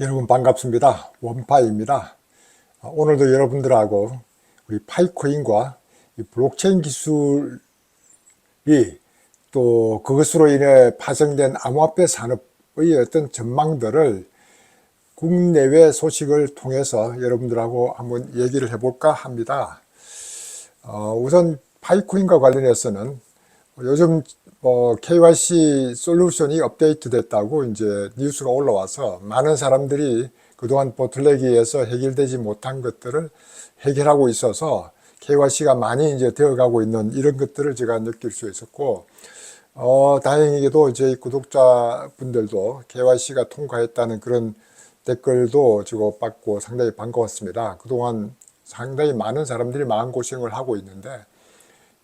여러분 반갑습니다. 원파입니다. 어, 오늘도 여러분들하고 우리 파이코인과 이 블록체인 기술이 또 그것으로 인해 파생된 암호화폐 산업의 어떤 전망들을 국내외 소식을 통해서 여러분들하고 한번 얘기를 해볼까 합니다. 어, 우선 파이코인과 관련해서는 요즘 뭐 KYC 솔루션이 업데이트 됐다고 이제 뉴스가 올라와서 많은 사람들이 그동안 보틀레기에서 해결되지 못한 것들을 해결하고 있어서 KYC가 많이 이제 되어가고 있는 이런 것들을 제가 느낄 수 있었고, 어, 다행히도 저희 구독자분들도 KYC가 통과했다는 그런 댓글도 주고받고 상당히 반가웠습니다. 그동안 상당히 많은 사람들이 마음고생을 하고 있는데,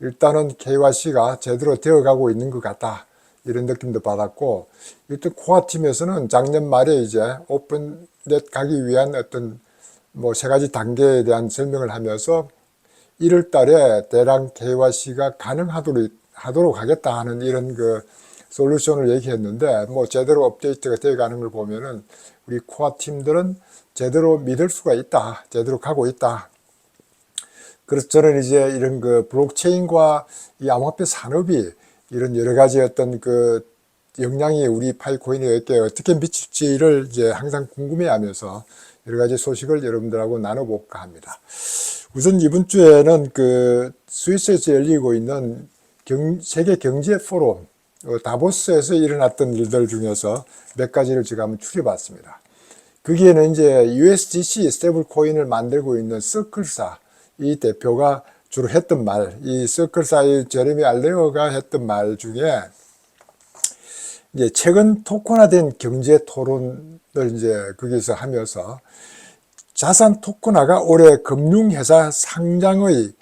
일단은 KYC가 제대로 되어가고 있는 것 같다. 이런 느낌도 받았고, 일단 코아 팀에서는 작년 말에 이제 오픈넷 가기 위한 어떤 뭐 세 가지 단계에 대한 설명을 하면서 1월 달에 대량 KYC가 가능하도록 하도록 하겠다 하는 이런 그 솔루션을 얘기했는데 뭐 제대로 업데이트가 되어 가는 걸 보면은 우리 코아 팀들은 제대로 믿을 수가 있다. 제대로 가고 있다. 그래서 저는 이제 이런 그 블록체인과 이 암호화폐 산업이 이런 여러 가지 어떤 그 영향이 우리 파이코인에게 어떻게 미칠지를 이제 항상 궁금해 하면서 여러 가지 소식을 여러분들하고 나눠볼까 합니다. 우선 이번 주에는 그 스위스에서 열리고 있는 경, 세계 경제 포럼, 어, 다보스에서 일어났던 일들 중에서 몇 가지를 제가 한번 추려봤습니다. 거기에는 이제 USDC 스테이블 코인을 만들고 있는 서클사, 이 대표가 주로 했던 말, 이 서클사의 제레미 알레어가 했던 말 중에 이제 최근 토큰화된 경제 토론을 이제 거기서 하면서 자산 토큰화가 올해 금융회사 상장의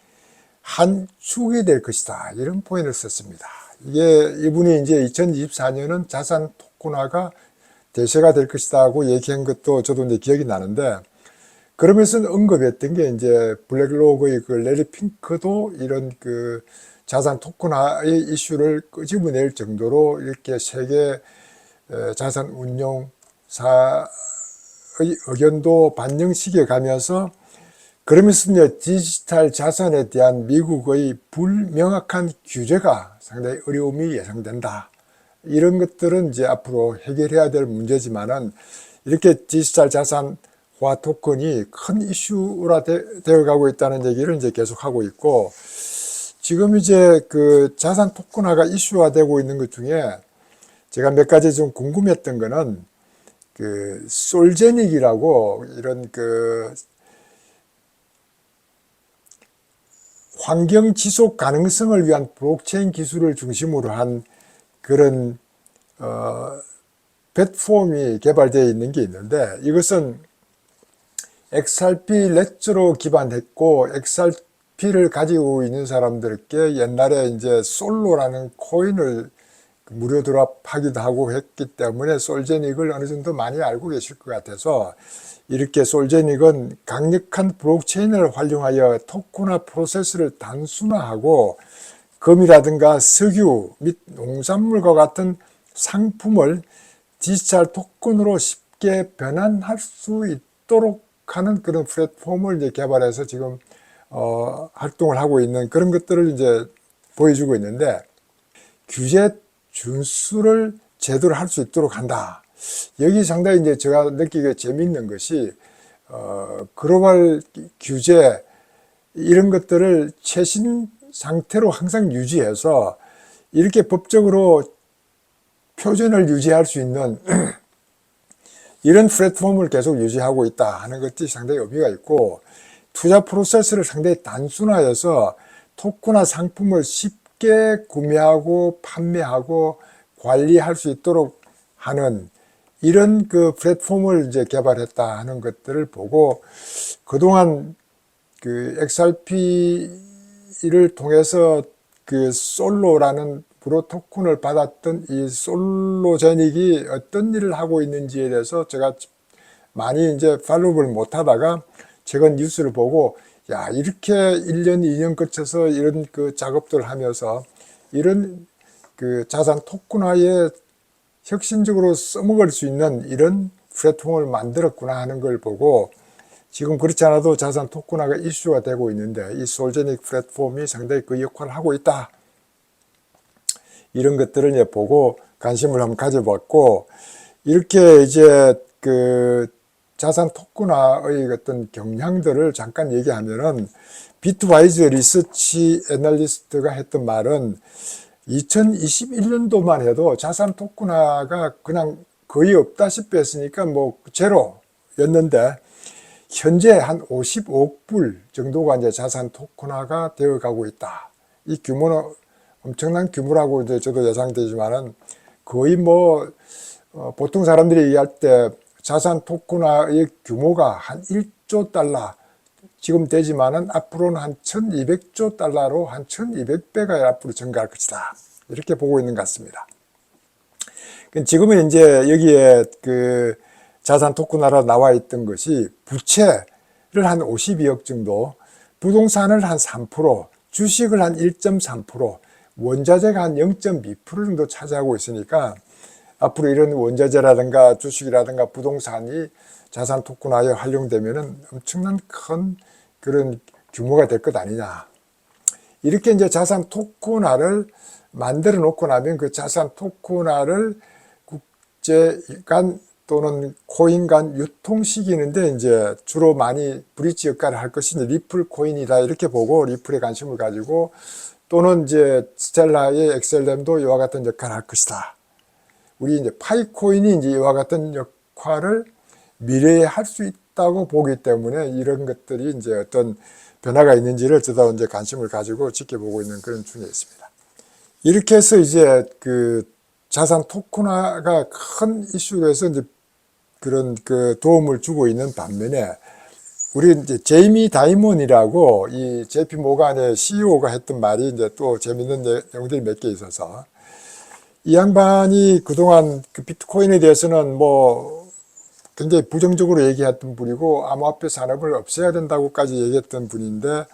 한 축이 될 것이다. 이런 포인트를 썼습니다. 이게 이분이 이제 2024년은 자산 토큰화가 대세가 될 것이다 하고 얘기한 것도 저도 이제 기억이 나는데 그러면서 언급했던 게 이제 블랙록의 그 레리 핑크도 이런 그 자산 토큰화의 이슈를 끄집어낼 정도로 이렇게 세계 자산 운용사의 의견도 반영시켜 가면서 그러면서 이제 디지털 자산에 대한 미국의 불명확한 규제가 상당히 어려움이 예상된다. 이런 것들은 이제 앞으로 해결해야 될 문제지만은 이렇게 디지털 자산 화 토큰이 큰 이슈라 되어 가고 있다는 얘기를 이제 계속 하고 있고 지금 이제 그 자산 토큰화가 이슈화 되고 있는 것 중에 제가 몇 가지 좀 궁금했던 거는 그 솔제닉이라고 이런 그 환경 지속 가능성을 위한 블록체인 기술을 중심으로 한 그런 어 플랫폼이 개발되어 있는 게 있는데 이것은 XRP 레츠로 기반했고 XRP를 가지고 있는 사람들께 옛날에 이제 솔로라는 코인을 무료 드랍하기도 하고 했기 때문에 솔제닉을 어느 정도 많이 알고 계실 것 같아서 이렇게 솔제닉은 강력한 블록체인을 활용하여 토큰화 프로세스를 단순화하고 금이라든가 석유 및 농산물과 같은 상품을 디지털 토큰으로 쉽게 변환할 수 있도록 하는 그런 플랫폼을 이제 개발해서 지금 어, 활동을 하고 있는 그런 것들을 이제 보여주고 있는데 규제 준수를 제대로 할 수 있도록 한다. 여기 상당히 이제 제가 느끼기에 재밌는 것이 어, 글로벌 규제 이런 것들을 최신 상태로 항상 유지해서 이렇게 법적으로 표준을 유지할 수 있는 이런 플랫폼을 계속 유지하고 있다 하는 것이 상당히 의미가 있고 투자 프로세스를 상당히 단순화해서 토크나 상품을 쉽게 구매하고 판매하고 관리할 수 있도록 하는 이런 그 플랫폼을 이제 개발했다 하는 것들을 보고 그동안 그 XRP를 통해서 그 솔로라는 프로토큰을 받았던 이 솔로제닉이 어떤 일을 하고 있는지에 대해서 제가 많이 이제 팔로우를 못 하다가 최근 뉴스를 보고 야 이렇게 1년 2년 거쳐서 이런 그 작업들을 하면서 이런 그 자산 토큰화에 혁신적으로 써먹을 수 있는 이런 플랫폼을 만들었구나 하는 걸 보고 지금 그렇지 않아도 자산 토큰화가 이슈가 되고 있는데 이 솔제닉 플랫폼이 상당히 그 역할을 하고 있다. 이런 것들을 이제 보고 관심을 한번 가져봤고 이렇게 이제 그 자산 토큰화의 어떤 경향들을 잠깐 얘기하면은 비트와이즈 리서치 애널리스트가 했던 말은 2021년도만 해도 자산 토큰화가 그냥 거의 없다시피 했으니까 뭐 제로였는데 현재 한 55억 불 정도가 이제 자산 토큰화가 되어 가고 있다. 이 규모는 엄청난 규모라고 이제 저도 예상되지만은 거의 뭐 어, 보통 사람들이 얘기할 때 자산 토큰화의 규모가 한 1조 달러 지금 되지만은 앞으로는 한 1200조 달러로 한 1200배가 앞으로 증가할 것이다. 이렇게 보고 있는 것 같습니다. 지금은 이제 여기에 그 자산 토큰화로 나와 있던 것이 부채를 한 52억 정도, 부동산을 한 3%, 주식을 한 1.3%, 원자재가 한 0.2% 정도 차지하고 있으니까 앞으로 이런 원자재라든가 주식이라든가 부동산이 자산 토큰화에 활용되면은 엄청난 큰 그런 규모가 될 것 아니냐. 이렇게 이제 자산 토큰화를 만들어 놓고 나면 그 자산 토큰화를 국제 간 또는 코인 간 유통시키는데 이제 주로 많이 브릿지 역할을 할 것이 리플 코인이다 이렇게 보고 리플에 관심을 가지고 또는 이제 스텔라의 엑셀렘도 이와 같은 역할을 할 것이다. 우리 이제 파이코인이 이제 이와 같은 역할을 미래에 할 수 있다고 보기 때문에 이런 것들이 이제 어떤 변화가 있는지를 저도 이제 관심을 가지고 지켜보고 있는 그런 중에 있습니다. 이렇게 해서 이제 그 자산 토큰화가 큰 이슈에서 이제 그런 그 도움을 주고 있는 반면에 우리 이제 제이미 다이몬이라고 이 JP 모간의 CEO가 했던 말이 이제 또 재밌는 내용들이 몇 개 있어서. 이 양반이 그동안 그 비트코인에 대해서는 뭐 굉장히 부정적으로 얘기했던 분이고 암호화폐 산업을 없애야 된다고까지 얘기했던 분인데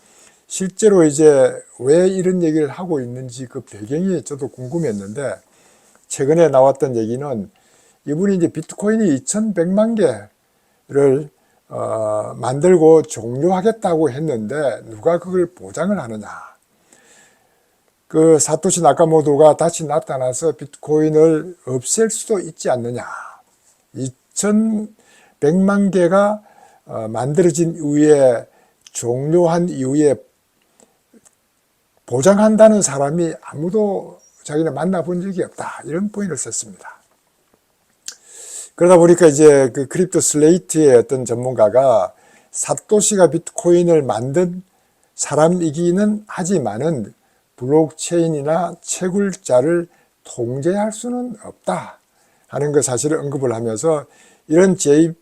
실제로 이제 왜 이런 얘기를 하고 있는지 그 배경이 저도 궁금했는데 최근에 나왔던 얘기는 이분이 이제 비트코인이 2100만 개를 어, 만들고 종료하겠다고 했는데 누가 그걸 보장을 하느냐. 그 사토시 나카모토가 다시 나타나서 비트코인을 없앨 수도 있지 않느냐. 2100만 개가 어, 만들어진 이후에 종료한 이후에 보장한다는 사람이 아무도 자기는 만나본 적이 없다. 이런 포인트를 썼습니다. 그러다 보니까 이제 그 크립토 슬레이트의 어떤 전문가가 사토시가 비트코인을 만든 사람이기는 하지만은 블록체인이나 채굴자를 통제할 수는 없다 하는 그 사실을 언급을 하면서 이런 제이,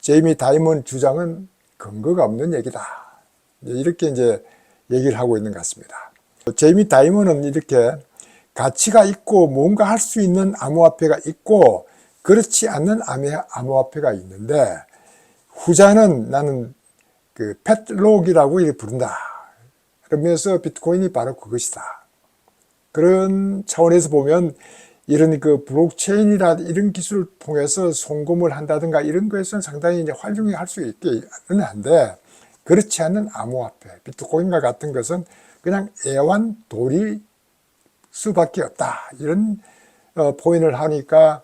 제이미 다이먼 주장은 근거가 없는 얘기다. 이렇게 이제 얘기를 하고 있는 것 같습니다. 제이미 다이먼은 이렇게 가치가 있고 뭔가 할 수 있는 암호화폐가 있고 그렇지 않는 암호화폐가 있는데 후자는 나는 그 이렇게 부른다. 그러면서 비트코인이 바로 그것이다. 그런 차원에서 보면 이런 그 블록체인이라 이런 기술을 통해서 송금을 한다든가 이런 거에서는 상당히 이제 활용이 할 수 있긴 한데 그렇지 않은 암호화폐, 비트코인과 같은 것은 그냥 애완 돌이 수밖에 없다. 이런 어, 포인트를 하니까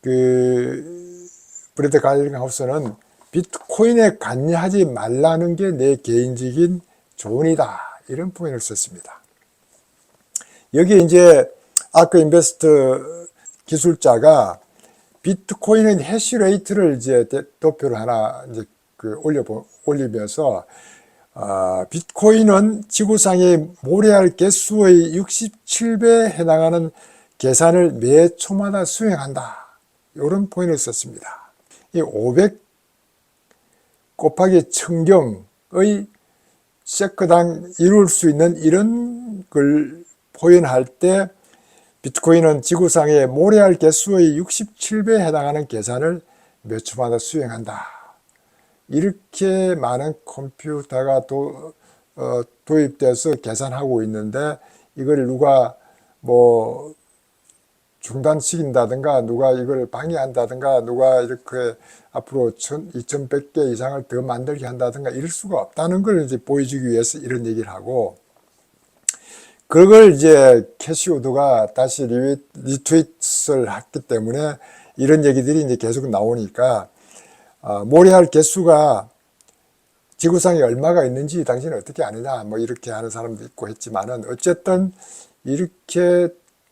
그 브레드 가일링하우스는 비트코인에 관여하지 말라는 게 내 개인적인 조언이다. 이런 포인트를 썼습니다. 여기 이제 아크 인베스트 기술자가 비트코인의 해시레이트를 이제 도표를 하나 이제 그 올려 올리면서 어, 비트코인은 지구상의 모래알 개수의 67배에 해당하는 계산을 매 초마다 수행한다. 이런 포인트를 썼습니다. 이 500 곱하기 천경의 세크당 이룰 수 있는 이런 걸 표현할 때 비트코인은 지구상의 모래알 개수의 67배에 해당하는 계산을 몇 초마다 수행한다. 이렇게 많은 컴퓨터가 도, 어, 도입돼서 계산하고 있는데 이걸 누가 뭐 중단시킨다든가 누가 이걸 방해한다든가 누가 이렇게 앞으로 2100개 이상을 더 만들게 한다든가 이럴 수가 없다는 걸 이제 보여주기 위해서 이런 얘기를 하고 그걸 이제 캐시우드가 다시 리트윗을 했기 때문에 이런 얘기들이 이제 계속 나오니까 어, 모래할 개수가 지구상에 얼마가 있는지 당신은 어떻게 아느냐 뭐 이렇게 하는 사람도 있고 했지만은 어쨌든 이렇게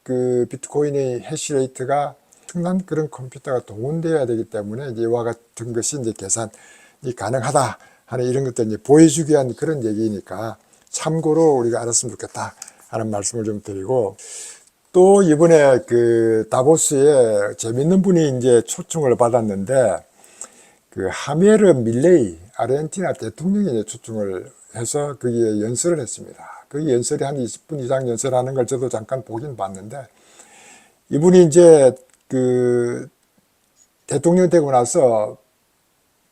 그 비트코인의 해시레이트가 엄청난 그런 컴퓨터가 동원되어야 되기 때문에 이와 같은 것이 이제 계산이 가능하다 하는 이런 것들 이제 보여주기 위한 그런 얘기니까 참고로 우리가 알았으면 좋겠다 하는 말씀을 좀 드리고 또 이번에 그 다보스에 재밌는 분이 이제 초청을 받았는데 그 하메르 밀레이 아르헨티나 대통령이 이제 초청을 해서 거기에 연설을 했습니다. 그 연설이 한 20분 이상 연설하는 걸 저도 잠깐 보긴 봤는데 이분이 이제 그 대통령 되고 나서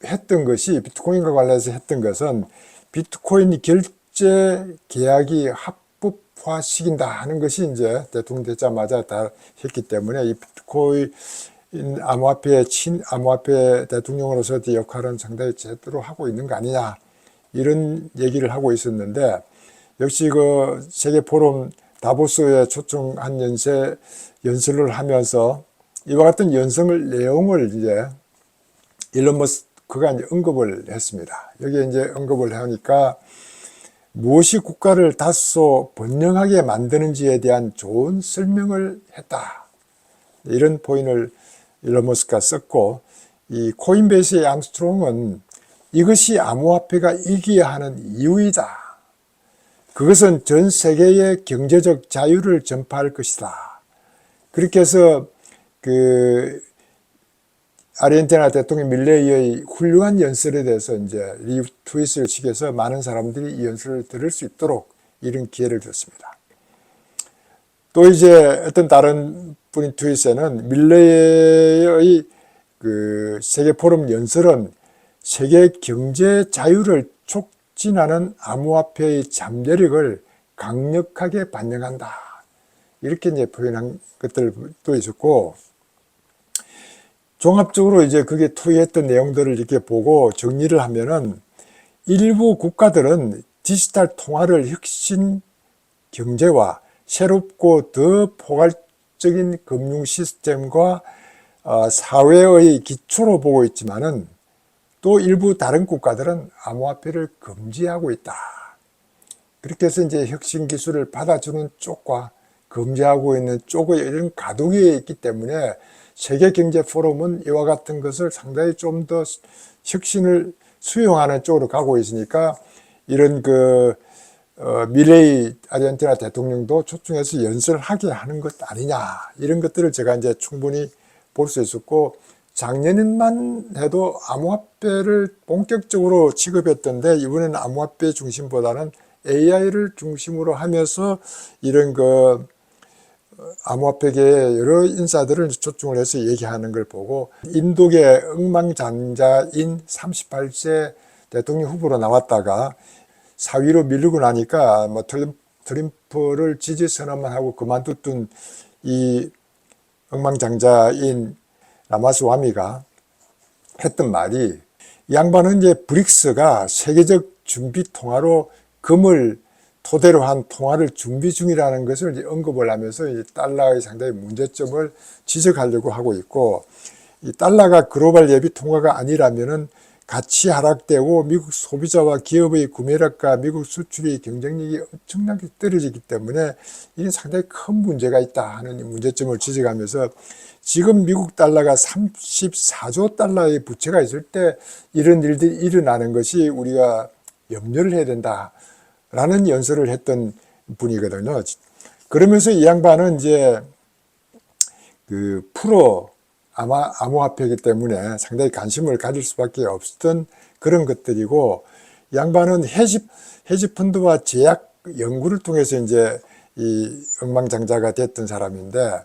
했던 것이 비트코인과 관련해서 했던 것은 비트코인 결제 계약이 합법화 시킨다 하는 것이 이제 대통령 되자마자 다 했기 때문에 이 비트코인 암호화폐 친 암호화폐 대통령으로서 역할은 상당히 제대로 하고 있는 거 아니냐 이런 얘기를 하고 있었는데 역시 그 세계 포럼 다보스에 초청한 연세 연설을 하면서 이와 같은 연설을 내용을 이제 일론 머스크가 이제 언급을 했습니다. 여기에 이제 언급을 하니까 무엇이 국가를 다소 번영하게 만드는지에 대한 좋은 설명을 했다. 이런 포인트를 일론 머스크가 썼고 이 코인베이스의 암스트롱은 이것이 암호화폐가 이기야 하는 이유이다. 그것은 전 세계의 경제적 자유를 전파할 것이다. 그렇게 해서 그 아르헨티나 대통령 밀레이의 훌륭한 연설에 대해서 이제 리트윗을 시켜서 많은 사람들이 이 연설을 들을 수 있도록 이런 기회를 줬습니다. 또 이제 어떤 다른 분인 트윗에는 밀레이의 그 세계 포럼 연설은 세계 경제 자유를 촉 진하는 암호화폐의 잠재력을 강력하게 반영한다. 이렇게 이제 표현한 것들도 있었고, 종합적으로 이제 그게 투의했던 내용들을 이렇게 보고 정리를 하면은 일부 국가들은 디지털 통화를 혁신 경제와 새롭고 더 포괄적인 금융 시스템과 어, 사회의 기초로 보고 있지만은 또 일부 다른 국가들은 암호화폐를 금지하고 있다. 그렇게 해서 이제 혁신 기술을 받아주는 쪽과 금지하고 있는 쪽의 이런 가독이 있기 때문에 세계 경제 포럼은 이와 같은 것을 상당히 좀 더 혁신을 수용하는 쪽으로 가고 있으니까 이런 그 어, 미래의 아르헨티나 대통령도 초청해서 연설을 하게 하는 것 아니냐 이런 것들을 제가 이제 충분히 볼 수 있었고 작년만 해도 암호화폐를 본격적으로 취급했던데 이번에는 암호화폐 중심보다는 AI를 중심으로 하면서 이런 그 암호화폐계의 여러 인사들을 초청을 해서 얘기하는 걸 보고 인도계 억망장자인 38세 대통령 후보로 나왔다가 사위로 밀리고 나니까 뭐 트럼프를 지지 선언만 하고 그만뒀던 이 억망장자인 라마스 와미가 했던 말이 이 양반은 이제 브릭스가 세계적 준비 통화로 금을 토대로 한 통화를 준비 중이라는 것을 이제 언급을 하면서 이 달러의 상당히 문제점을 지적하려고 하고 있고 이 달러가 글로벌 예비 통화가 아니라면은 가치 하락되고 미국 소비자와 기업의 구매력과 미국 수출의 경쟁력이 엄청나게 떨어지기 때문에 이게 상당히 큰 문제가 있다 하는 문제점을 지적하면서 지금 미국 달러가 34조 달러의 부채가 있을 때 이런 일들이 일어나는 것이 우리가 염려를 해야 된다. 라는 연설을 했던 분이거든요. 그러면서 이 양반은 이제 그 프로 아마 암호화폐이기 때문에 상당히 관심을 가질 수밖에 없었던 그런 것들이고 양반은 해지 해지 펀드와 제약 연구를 통해서 이제 이 엉망장자가 됐던 사람인데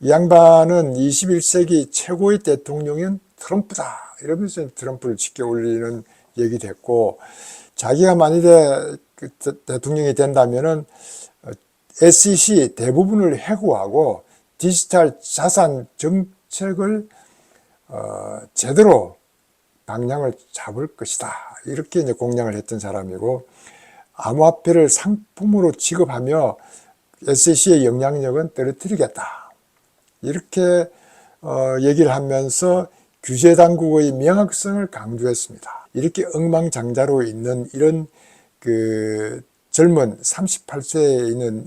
이 양반은 21세기 최고의 대통령은 트럼프다 이러면서 트럼프를 지켜 올리는 얘기도 했고 자기가 만일에 그 대통령이 된다면은 SEC 대부분을 해고하고 디지털 자산 정 책을 어, 제대로 방향을 잡을 것이다. 이렇게 이제 공약을 했던 사람이고 암호화폐를 상품으로 취급하며 SEC의 영향력은 떨어뜨리겠다. 이렇게 어, 얘기를 하면서 규제 당국의 명확성을 강조했습니다. 이렇게 엉망장자로 있는 이런 그 젊은 38세에 있는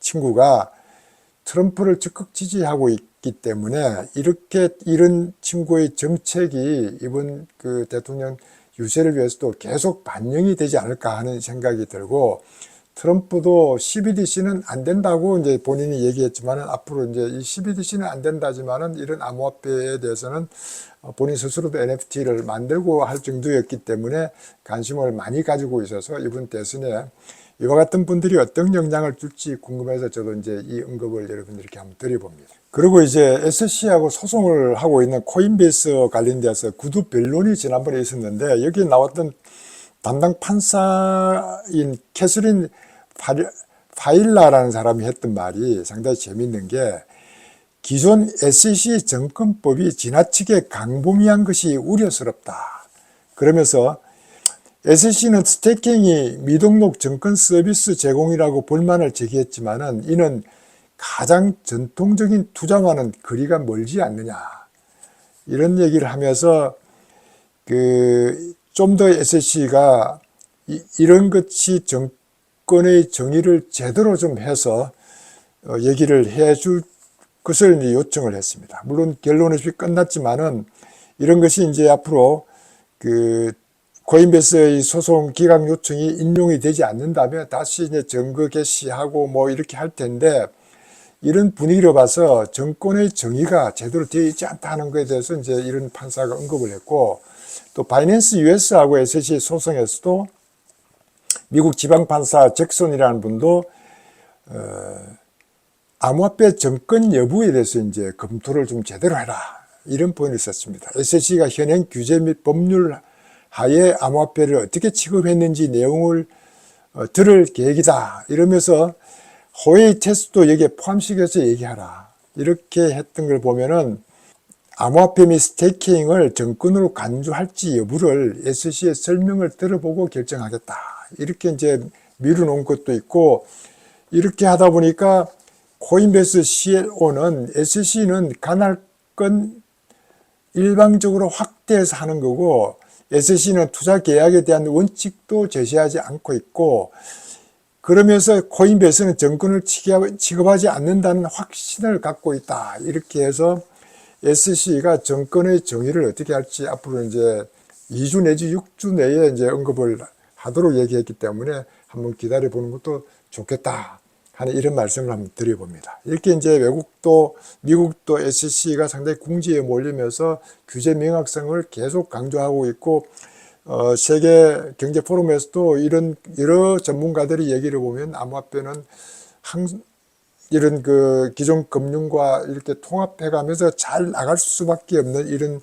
친구가 트럼프를 적극 지지하고 있 기 때문에 이렇게 이런 친구의 정책이 이번 그 대통령 유세를 위해서도 계속 반영이 되지 않을까 하는 생각이 들고 트럼프도 CBDC는 안 된다고 이제 본인이 얘기했지만은 앞으로 이제 이 CBDC는 안 된다지만은 이런 암호화폐에 대해서는 어, 본인 스스로도 NFT를 만들고 할 정도였기 때문에 관심을 많이 가지고 있어서 이번 대선에 이와 같은 분들이 어떤 영향을 줄지 궁금해서 저도 이제 이 언급을 여러분들께 한번 드려봅니다. 그리고 이제 SC하고 소송을 하고 있는 코인베이스 관련돼서 구두 변론이 지난번에 있었는데 여기 나왔던 담당 판사인 캐서린 파일라라는 사람이 했던 말이 상당히 재밌는 게 기존 SEC 정권법이 지나치게 강범위한 것이 우려스럽다. 그러면서 SEC는 스테이킹이 미등록 증권 서비스 제공이라고 불만을 제기했지만은 이는 가장 전통적인 투자와는 거리가 멀지 않느냐. 이런 얘기를 하면서 그 좀 더 SEC가 이런 것이 정권의 정의를 제대로 좀 해서 어, 얘기를 해줄 것을 요청을 했습니다. 물론 결론은 끝났지만은 이런 것이 이제 앞으로 그 코인베스의 소송 기각 요청이 인용이 되지 않는다면 다시 이제 증거 개시하고 뭐 이렇게 할 텐데 이런 분위기로 봐서 정권의 정의가 제대로 되어 있지 않다는 것에 대해서 이제 이런 판사가 언급을 했고 또 바이낸스 US하고 SEC 소송에서도 미국 지방판사 잭슨이라는 분도 어, 암호화폐 정권 여부에 대해서 이제 검토를 좀 제대로 해라 이런 포인트를 썼습니다. SEC가 현행 규제 및 법률 하에 암호화폐를 어떻게 취급했는지 내용을 어, 들을 계획이다 이러면서 호웨이 테스트도 여기에 포함시켜서 얘기하라 이렇게 했던 걸 보면은 암호화폐 및 스테이킹을 정권으로 간주할지 여부를 SC의 설명을 들어보고 결정하겠다. 이렇게 이제 미루놓은 것도 있고, 이렇게 하다 보니까 코인베이스 CLO는 SC는 간할 건 일방적으로 확대해서 하는 거고, SC는 투자 계약에 대한 원칙도 제시하지 않고 있고, 그러면서 코인베이스는 정권을 취급하지 않는다는 확신을 갖고 있다. 이렇게 해서 SC가 정권의 정의를 어떻게 할지 앞으로 이제 2주 내지 6주 내에 이제 언급을 하도록 얘기했기 때문에 한번 기다려 보는 것도 좋겠다 하는 이런 말씀을 한번 드려봅니다. 이렇게 이제 외국도 미국도 SC가 상당히 궁지에 몰리면서 규제 명확성을 계속 강조하고 있고 어, 세계 경제 포럼에서도 이런 여러 전문가들이 얘기를 보면 암호화폐는 항, 이런 그 기존 금융과 이렇게 통합해 가면서 잘 나갈 수밖에 없는 이런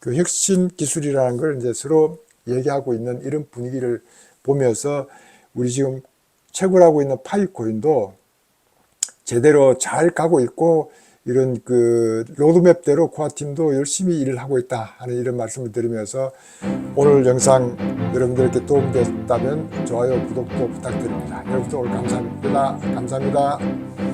그 혁신 기술이라는 걸 이제 서로 얘기하고 있는 이런 분위기를 보면서 우리 지금 채굴하고 있는 파이코인도 제대로 잘 가고 있고 이런 그 로드맵대로 코아팀도 열심히 일을 하고 있다 하는 이런 말씀을 드리면서 오늘 영상 여러분들께 도움됐다면 좋아요, 구독도 부탁드립니다. 여러분들 오늘 감사합니다. 감사합니다.